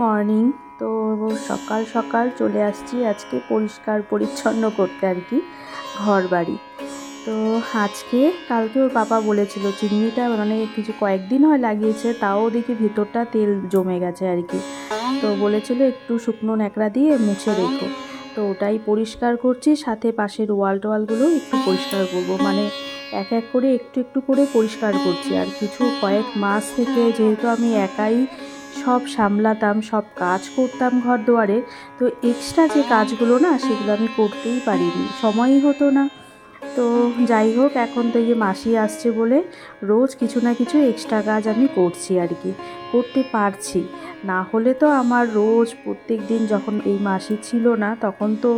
Morning. তো সকাল সকাল চলে আসছি আজকে পরিষ্কার পরিচ্ছন্ন করতে আর কি ঘর বাড়ি তো আজকে কালকে ওর পাপা বলেছিল চিমনিটা মানে কিছু কয়েকদিন হয় লাগিয়েছে, তাও দেখি ভিতরটা তেল জমে গেছে আর কি। তো বলেছিল একটু শুকনো ন্যাকড়া দিয়ে মুছে রেখো। তো ওটাই পরিষ্কার করছি, সাথে পাশের ওয়াল টোয়ালগুলো একটু পরিষ্কার করব। মানে এক এক করে একটু একটু করে পরিষ্কার করছি আর কিছু কয়েক মাস থেকে যেহেতু আমি একাই সব সামলাতাম, সব কাজ করতাম ঘর দুয়ারে। তো এক্সট্রা যে কাজগুলো না, সেগুলো আমি করতেই পারিনি, সময়ই হতো না। তো যাই হোক, এখন তো এই মাসি আসছে বলে রোজ কিছু না কিছু এক্সট্রা কাজ আমি করছি আর কি, করতে পারছি। না হলে তো আমার রোজ প্রত্যেক দিন যখন এই মাসি ছিল না, তখন তো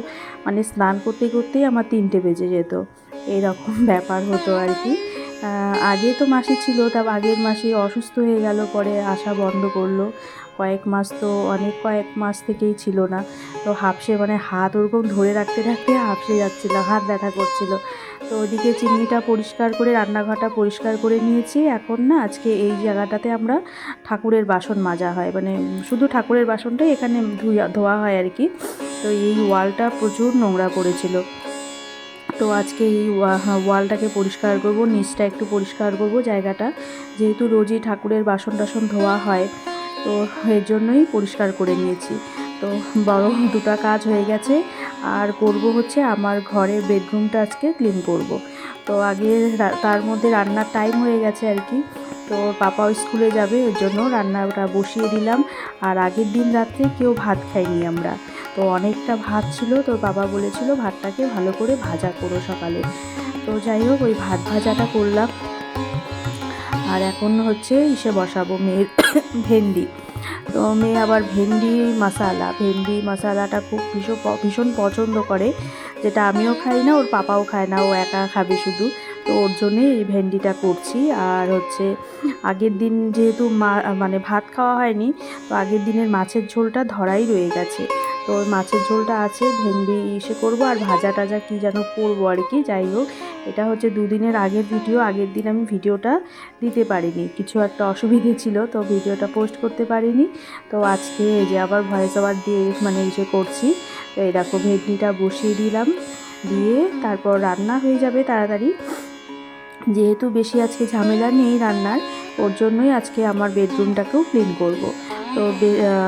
মানে স্নান করতে করতেই আমার তিনটে বেজে যেত। এরকম ব্যাপার হতো আর কি। আগে তো মাসি ছিল, তা আগের মাসি অসুস্থ হয়ে গেল, পরে আসা বন্ধ করল। কয়েক মাস তো, অনেক কয়েক মাস থেকেই ছিল না। তো হাফসে মানে হাত ওরকম ধরে রাখতে রাখতে হাফসে যাচ্ছিল, হাত ব্যথা করছিল। তো ওদিকে চিমনিটা পরিষ্কার করে, রান্নাঘরটা পরিষ্কার করে নিয়েছি। এখন না, আজকে এই জায়গাটাতে আমরা ঠাকুরের বাসন মাজা হয়। মানে শুধু ঠাকুরের বাসনটাই এখানে ধুয়া, ধোয়া হয় আর কি। তো এই ওয়ালটা প্রচুর নোংরা পড়েছিল তো আজকে এই ওয়ালটাকে পরিষ্কার করব, নিচটা একটু পরিষ্কার করব জায়গাটা। যেহেতু রোজই ঠাকুরের বাসন টাসন ধোয়া হয়, তো এর জন্যই পরিষ্কার করে নিয়েছি। তো বড় দুটো কাজ হয়ে গেছে। আর করব হচ্ছে আমার ঘরের বেডরুমটা আজকে ক্লিন করব। তো আগে তার মধ্যে রান্নার টাইম হয়ে গেছে আর কি। তো পাপাও স্কুলে যাবে, ওর জন্য রান্নাটা বসিয়ে দিলাম। আর আগের দিন রাত্রে কেউ ভাত খাইনি আমরা। তো অনেকটা ভাত ছিল, তো বাবা বলেছিল ভাতটাকে ভালো করে ভাজা করো সকালে। তো যাই হোক, ওই ভাত ভাজাটা করলাম। আর এখন হচ্ছে ইসে বসাবো মেয়ের ভেন্ডি। তো মেয়ে আবার ভেন্ডি মশালা, ভেন্ডি মশালাটা খুব ভীষণ ভীষণ পছন্দ করে। যেটা আমিও খাই না, ওর পাপাও খায় না, ও একা খাবে শুধু। তো ওর জন্যে এই ভেন্ডিটা করছি। আর হচ্ছে আগের দিন যেহেতু মা মানে ভাত খাওয়া হয়নি, তো আগের দিনের মাছের ঝোলটা ধরাই রয়ে গেছে। তো মাছের ঝোলটা আছে, ভেন্ডি ইসে করব, আর ভাজা টাজা কী যেন করব আর কি, যাই হোক। এটা হচ্ছে দুদিনের আগের ভিডিও, আগের দিন আমি ভিডিওটা দিতে পারিনি। কিছু একটা অসুবিধে ছিল, তো ভিডিওটা পোস্ট করতে পারিনি। তো আজকে এই যে আবার ভয়েস ওভার দিয়ে মানে ইসে করছি, তো দেখো ভেন্ডিটা বসিয়ে দিলাম। দিয়ে তারপর রান্না হয়ে যাবে তাড়াতাড়ি। যেহেতু বেশি আজকে ঝামেলা নেই রান্নার, ওর জন্যই আজকে আমার বেডরুমটাকেও ক্লিন করব। তো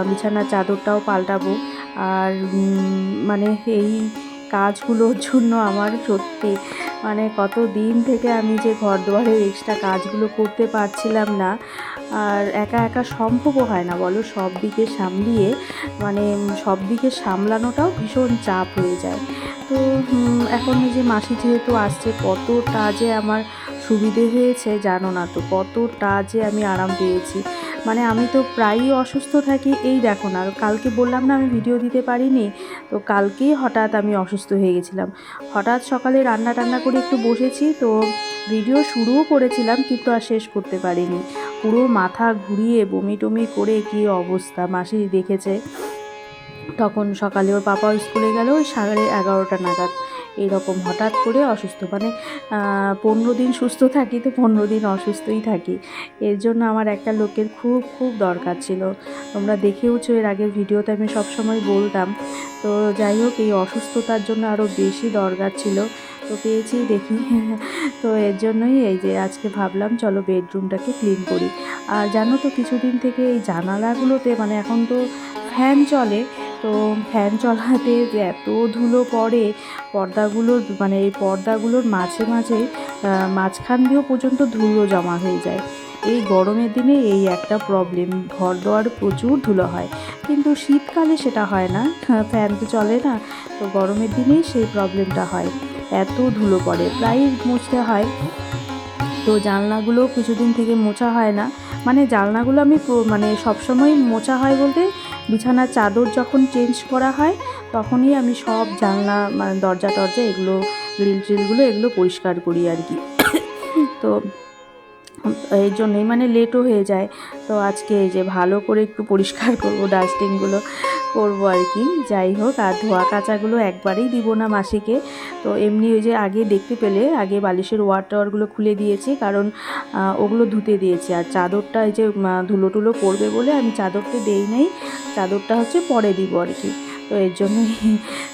বিছানার চাদরটাও পাল্টাবো। আর মানে এই কাজগুলোর জন্য আমার সত্যি মানে কত দিন থেকে আমি যে ঘর দুয়ারের এক্সট্রা কাজগুলো করতে পারছিলাম না, আর একা একা সম্ভবও হয় না, বলো? সব দিকে সামলিয়ে মানে সব দিকে সামলানোটাও ভীষণ চাপ হয়ে যায়। তো এখন যে মাসি যেহেতু আসছে, কতটা যে আমার সুবিধে হয়েছে, জানো না তো কতটা যে আমি আরাম পেয়েছি। মানে আমি তো প্রায়ই অসুস্থ থাকি, এই দেখো না, কালকে বললাম না আমি ভিডিও দিতে পারিনি, তো কালকেই হঠাৎ আমি অসুস্থ হয়ে গেছিলাম। হঠাৎ সকালে রান্না টান্না করে একটু বসেছি, তো ভিডিও শুরুও করেছিলাম, কিন্তু আর শেষ করতে পারিনি। পুরো মাথা ঘুরিয়ে বমি টমি করে কী অবস্থা, মাসি দেখেছে। তখন সকালে ওর পাপাও স্কুলে গেল, ওই সাড়ে এগারোটা নাগাদ। এরকম হঠাৎ করে অসুস্থ মানে পনেরো দিন সুস্থ থাকি তো পনেরো দিন অসুস্থই থাকি। এর জন্য আমার একটা লোকের খুব খুব দরকার ছিল। তোমরা দেখেওছো, এর আগের ভিডিওতে আমি সবসময় বলতাম। তো যাই হোক, এই অসুস্থতার জন্য আরও বেশি দরকার ছিল। তো পেয়েছি দেখি। তো এর জন্যই এই যে আজকে ভাবলাম, চলো বেডরুমটাকে ক্লিন করি। আর জানো তো, কিছুদিন থেকে এই জানালাগুলোতে মানে এখন তো ফ্যান চলে তো ফ্যান চলাতে এত ধুলো পড়ে পর্দাগুলোর মানে এই পর্দাগুলোর মাঝে মাঝে মাঝখান দিয়েও পর্যন্ত ধুলো জমা হয়ে যায়। এই গরমের দিনে এই একটা প্রবলেম ঘর দোয়ার প্রচুর ধুলো হয়। কিন্তু শীতকালে সেটা হয় না ফ্যান তো চলে না, তো গরমের দিনেই সেই প্রবলেমটা হয়। এত ধুলো পড়ে, প্রায় মুছতে হয়। তো জানলাগুলো কিছুদিন থেকে মোছা হয় না। মানে জানলাগুলো আমি মানে সবসময় মোছা হয় বলতে বিছানার চাদর যখন চেঞ্জ করা হয়, তখনই আমি সব জানলা মানে দরজা টরজা এগুলো গ্রিল ট্রিলগুলো এগুলো পরিষ্কার করি আর কি। তো এই জন্যই মানে লেটও হয়ে যায়। তো আজকে এই যে ভালো করে একটু পরিষ্কার করব ডাস্টিংগুলো করব আর কি। যাই হোক, আর ধোয়া কাচাগুলো একবারেই দিব না মাসিকে। তো এমনি ওই যে আগে দেখতে পেলে, আগে বালিশের ওয়ার টাওয়ারগুলো খুলে দিয়েছি, কারণ ওগুলো ধুতে দিয়েছি। আর চাদরটা এই যে ধুলো টুলো পড়বে বলে আমি চাদরটা দেই নাই, চাদরটা হচ্ছে পরে দিব আর কি। তো এর জন্যই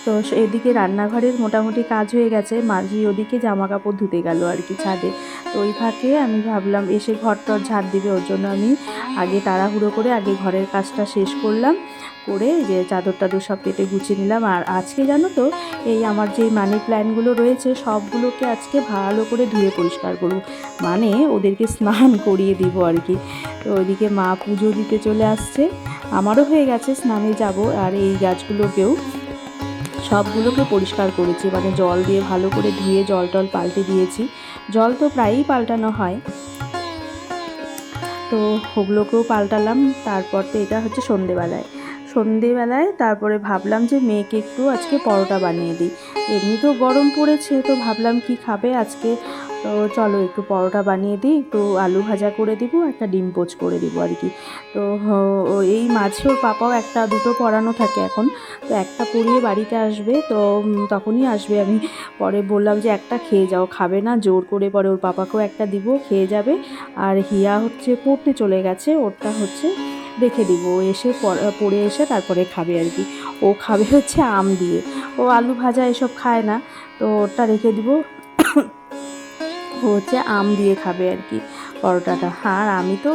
তো এদিকে রান্নাঘরের মোটামুটি কাজ হয়ে গেছে। মাঝি ওদিকে জামা কাপড় ধুতে গেল আর কি ছাদে। তো ওই ফাঁকে আমি ভাবলাম, এসে ঘর টর ঝাড় দিবে, ওর জন্য আমি আগে তাড়াহুড়ো করে আগে ঘরের কাজটা শেষ করলাম। করে যে চাদর টাদর সব পেতে গুছিয়ে নিলাম। আর আজকে জানো তো, এই আমার যে মানি প্ল্যান্টগুলো রয়েছে, সবগুলোকে আজকে ভালো করে ধুয়ে পরিষ্কার করব। মানে ওদেরকে স্নান করিয়ে দিব আর কি। তো ওইদিকে মা পুজো দিতে চলে আসছে। আমারও হয়ে গেছে, স্নানে যাব। আর এই গাছগুলোকেও সবগুলোকে পরিষ্কার করেছি মানে জল দিয়ে ভালো করে ধুয়ে জল টল পাল্টে দিয়েছি। জল তো প্রায়ই পাল্টানো হয়। তো ওগুলোকেও পাল্টালাম, তারপর তো এটা হচ্ছে সন্ধেবেলায়। সন্ধেবেলায় তারপরে ভাবলাম যে মেয়েকে একটু আজকে পরোটা বানিয়ে দিই। এমনি তো গরম পড়েছে, তো ভাবলাম কি খাবে? আজকে তো চলো একটু পরোটা বানিয়ে দিই, একটু আলু ভাজা করে দিব, একটা ডিম পোচ করে দিব আর কি। তো এই মাঝে ওর পাপাও একটা, দুটো পড়ানো থাকে এখন, তো একটা পড়িয়ে বাড়িতে আসবে, তো তখনই আসবে আমি। পরে বললাম যে একটা খেয়ে যাও, খাবে না, জোর করে পরে ওর পাপাকেও একটা দিব, খেয়ে যাবে। আর হিয়া হচ্ছে পড়তে চলে গেছে, ওরটা হচ্ছে রেখে দিব এসে পড়ে এসে তারপরে খাবে আর কি। ও খাবে হচ্ছে আম দিয়ে। ও আলু ভাজা এসব খায় না, তো ওরটা রেখে দিব। হচ্ছে আম দিয়ে খাবে আর কি, পরোটাটা। আর আমি তো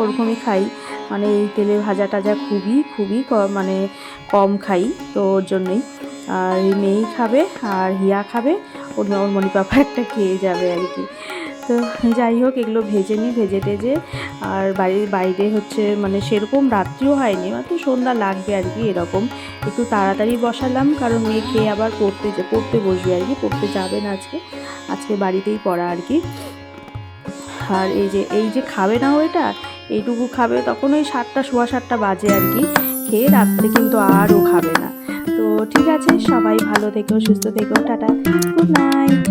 ওরকমই খাই মানে এই তেলে ভাজা টাজা খুবই খুবই মানে কম খাই তো ওর জন্যই। আর মেয়েই খাবে, আর হিয়া খাবে, ওর ওর মনি পাপা একটা খেয়ে যাবে আর কি। তো যাই হোক, এগুলো ভেজে নিই, ভেজে টেজে। আর বাড়ির বাইরে হচ্ছে মানে সেরকম রাত্রিও হয়নি, মাত্র সন্ধ্যা লাগবে আর কি এরকম। একটু তাড়াতাড়ি বসালাম, কারণ মেয়ে খেয়ে আবার পড়তে পড়তে বসবে আর কি, পড়তে যাবে না আজকে। আজকে বাড়িতেই পড়া আর কি। আর এই যে এই যে খাবে না ওইটা এইটুকু খাবে, তখন ওই সাতটা, সোয়া সাতটা বাজে আর কি। খেয়ে রাত্রে কিন্তু আরও খাবে না। তো ঠিক আছে, সবাই ভালো থেকো, সুস্থ থেকো, টাটা, গুড নাইট।